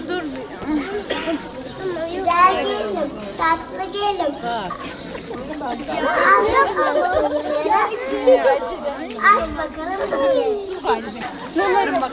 Ya dur. Güzel gelim, tatlı. Aldım altınları. Aç bakalım. Sularım bak.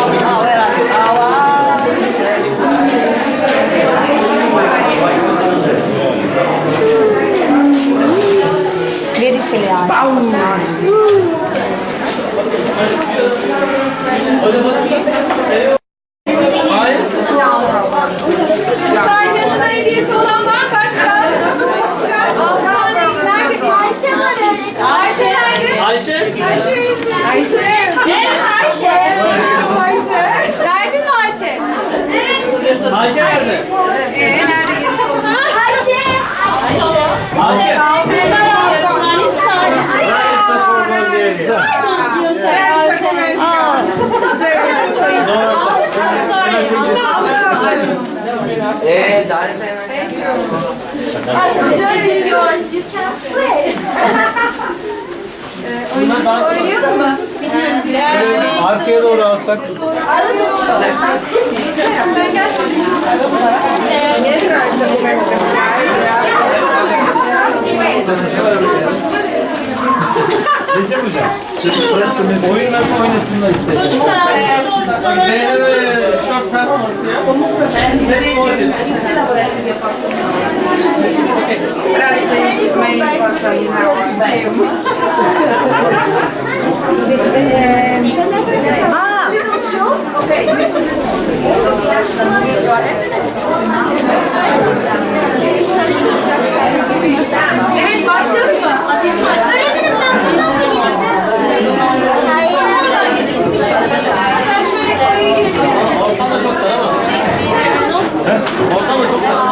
Ayşe nerede? Ee? Ayşe. Ayşe. Eee Darius Oynayalım mı? Bilmiyorum. Arkaya doğru alsak. Sen gel. Recep Hocam. Çocuklar oyunlarını oynasınlar istedim. Benim şok performansı ya. Realize is our Evet başlayalım mı? Öğretmenim ben bunu okuyacağım. Hayır. Ben şöyle çok da ama. Ortamda çok da.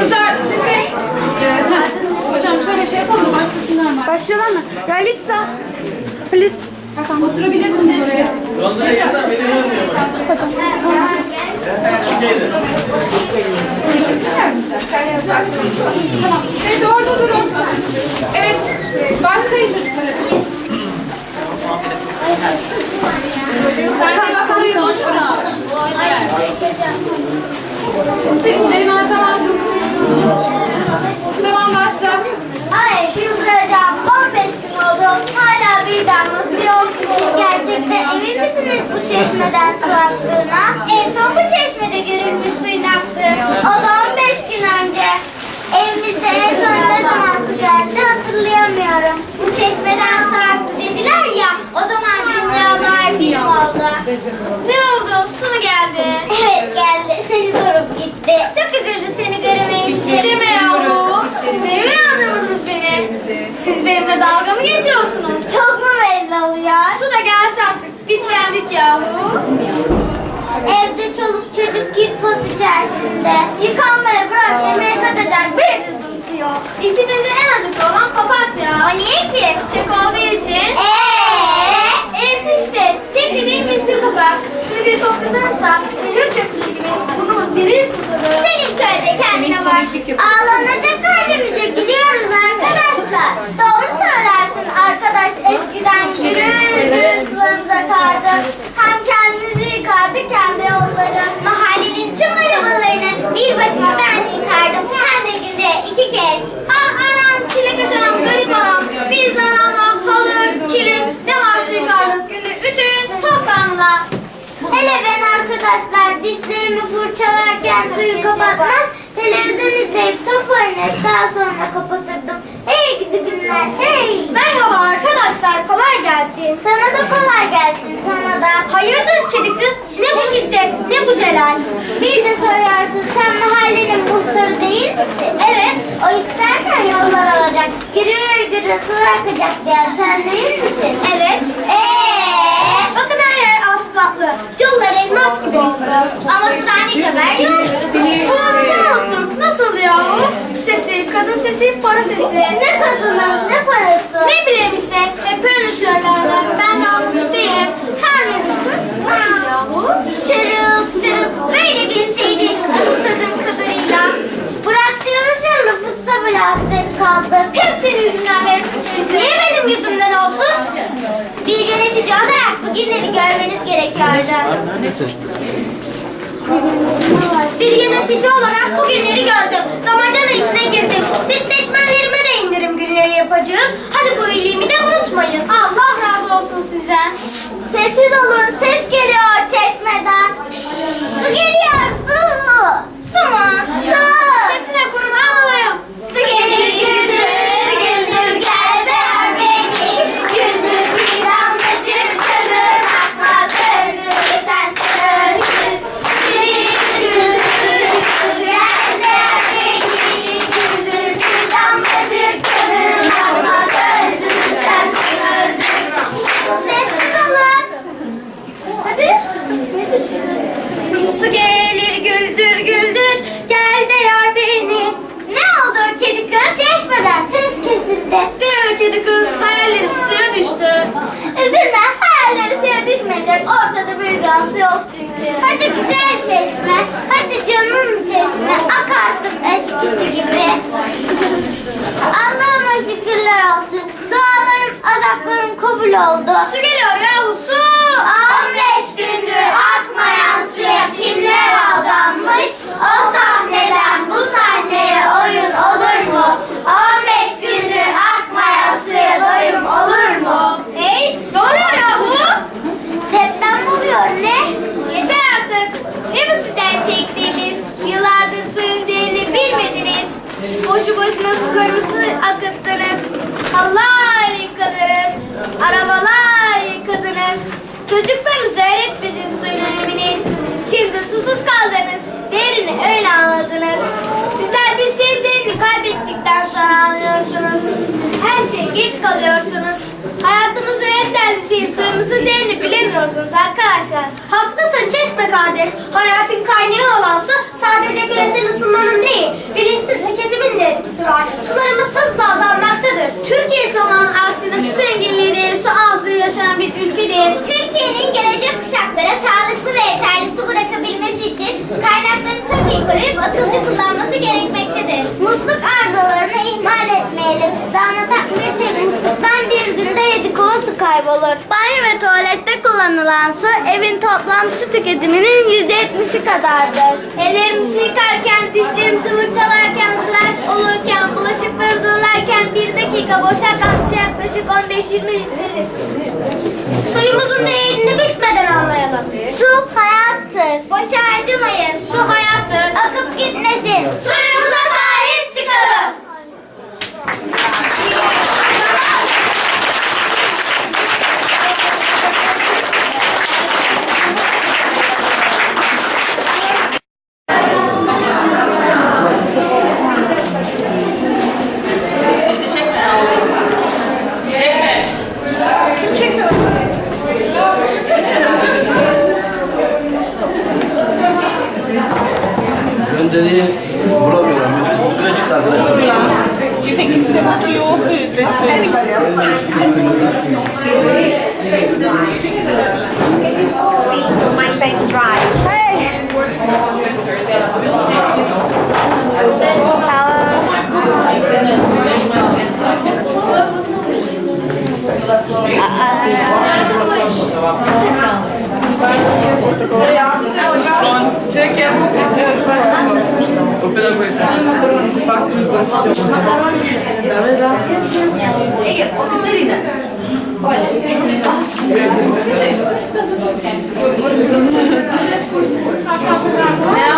Kızlar siz de. Ee, Hocam şöyle şey yapalım da başlasınlar mı? Başlıyorlar mı? Realitza, please. Tamam oturabilirsiniz oraya. Beni olmuyor. Tamam. Evet orada durun. Evet. Başlayın çocuklar. Sen de bak orayı boş bırak. Hayır çekeceğim. Şeyma tamam. Tamam başla. Hayır çıldıracağım. 15 gün oldu. Hala bir damlası yok. Siz gerçekten emin bu çeşmeden su aktığına? En son bu çeşmede görülmüş suyun aktığı. O da 15 önce. Evimizde en son ne zaman su geldi hatırlayamıyorum. Bu çeşmeden su aktı dediler ya. O zaman dünyalar bir oldu. Ne oldu? Su mu geldi? Benimle dalga mı geçiyorsunuz? Çok mu belli oluyor? Su da gelse artık. Bitlendik yahu. Evde çoluk çocuk kirpoz içerisinde. Yıkanmaya bırak yemeğe katacak bir lüzumsu yok. İçimizde en acıklı olan papatya. O niye ki? Çiçek olduğu için. Eee? E'si işte. Çiçek dediğim misli kokar. Şunu bir toplasanızsa çocuk köpüğü gibi bunu diri sızılır. Senin köyde kendine bak. Ağlanacak Eskiden gürül gürül sularımız akardı. Hem kendimizi yıkardık hem de yolları. Mahallenin tüm arabalarını bir başıma ben yıkardım. Hem de günde iki kez. Ah anam, çilek aşanam, garip anam. Biz anamla halı, kilim ne varsa yıkardık. Günde üç öğün toprağımla. Hele ben arkadaşlar dişlerimi fırçalarken suyu kapatmaz, televizyon izleyip top oynayıp daha sonra kapatırdım. Hey gidi günler, hey! Merhaba arkadaşlar, kolay gelsin. Sana da kolay gelsin, sana da. Hayırdır kedi kız, ne bu şiddet, ne bu celal? Bir de soruyorsun, sen mahallenin muhtarı değil misin? Evet. O isterken yollar olacak, gürür gürür sular akacak diyen sen değil misin? Evet. Eee? Bakın her yer asfaltlı. Yollar elmas gibi oldu. Ama sudan hiç haber yok. Unuttuk. Nasıl yahu? Su sesi, kadın sesi, para sesi. Ne kadını, ne parası? Ne bileyim işte. Hep öyle söylerler. Ben de anlamış değilim. Her neyse söz nasıl yahu? Şırıl şırıl. Böyle bir şeydi. Anımsadığım kadarıyla. Bırak şırıl şırıl fıstığa bile hasret kaldık. Hep senin yüzünden Mesut Niye benim yüzümden olsun? Bir yönetici olarak bugünleri görmeniz gerekiyordu. Bir yönetici olarak bugünleri gördüm. Damacana işine girdim. Siz seçmenlerime de indirim günleri yapacağım. Hadi bu iyiliğimi de unutmayın. Allah razı olsun sizden. Sessiz olun. Ses geliyor oldu. Su geliyor yahu su. 15 gündür akmayan suya kimler aldanmış? O sahneden bu sahneye oyun olur mu? 15 gündür akmayan suya doyum olur mu? Hey, ne oluyor yahu? Deprem oluyor ne? Yeter artık. Ne bu sizden çektiğimiz? Yıllardır suyun değerini bilmediniz. Boşu boşuna sularımızı akıttınız. Yıkadınız. Arabalar yıkadınız. Çocuklarınıza öğretmediniz suyun önemini. Şimdi susuz kaldınız. Değerini öyle anladınız. Sizler bir şeyin değerini kaybettikten sonra anlıyorsunuz. Her şeye geç kalıyorsunuz. Hayatımızın en değerli şeyi suyumuzun değerini bilemiyorsunuz arkadaşlar. Haklısın Çeşme kardeş. Hayatın kaynağı olan su sadece küresel ısınmanın değil, bilinçsiz tüketimin de etkisi var. Sularımız hızla azalmaktadır. Türkiye ise aksine su zenginliği değil, su azlığı yaşayan bir ülkedir. Türkiye'nin gelecek kuşaklara sağlıklı ve yeterli su bırakabilmesi için kaynaklarını çok iyi koruyup akılcı kullanması gerekmektedir. Musluk arızalarını ihmal etmeyelim. Damlatan bir tek musluktan bir günde yedi kova su kaybolur. Kullanılan su evin toplam su tüketiminin yüzde yetmişi kadardır. Ellerimizi yıkarken, dişlerimizi fırçalarken, tıraş olurken, bulaşıkları durularken bir dakika boşa kalan su yaklaşık 15-20 litredir. Suyumuzun değerini bitmeden anlayalım. Su hayattır. Boşa harcamayın. Su hayattır. Akıp gitmesin. Suyumuza Biri vlog öğrenmiş. Bire você arkadaşlar. Take care, pela coisa. Ei, ô Catarina. Olha, eu não faço. Você lembra? Não.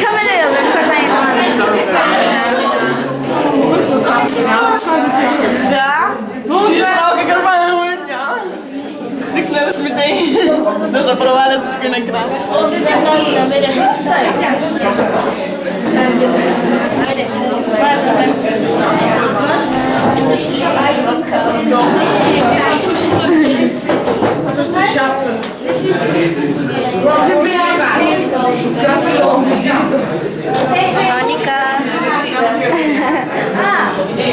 Cabeleireiro, eu já tenho. Dá. Vamos ver o que eu quero fazer. Vas a probar a se conectar. Monica.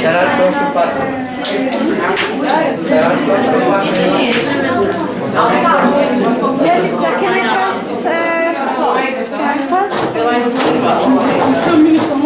Caralho, tô chupado. Caralho, tô chupado.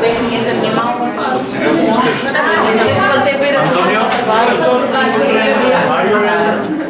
making is an imam. Antonio? Mario and...